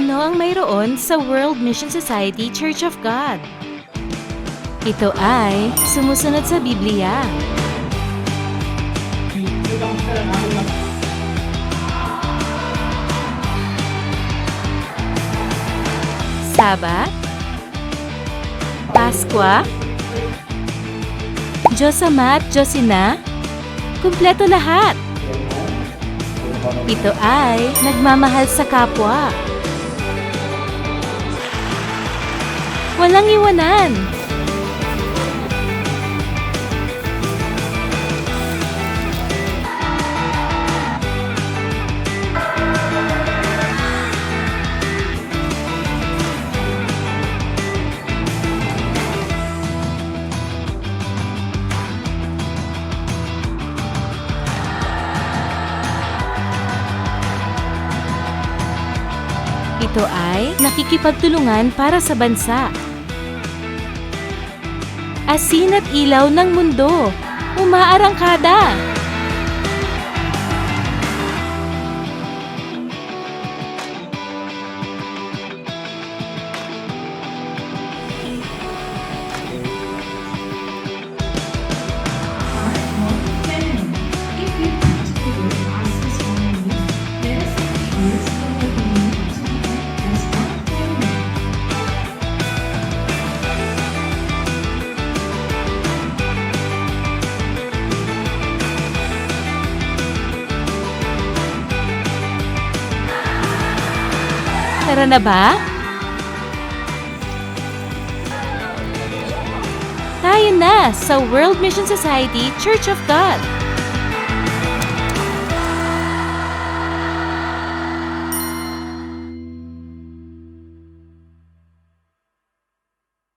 Ano ang mayroon sa World Mission Society Church of God? Ito ay sumusunod sa Biblia. Sabat, Paskwa, Diyos Ama at Diyos kumpleto lahat. Ito ay nagmamahal sa kapwa. Walang iwanan. Ito ay nakikipagtulungan para sa bansa. Asin at ilaw ng mundo. Umaarangkada. Tara na ba? Tayo na sa World Mission Society Church of God.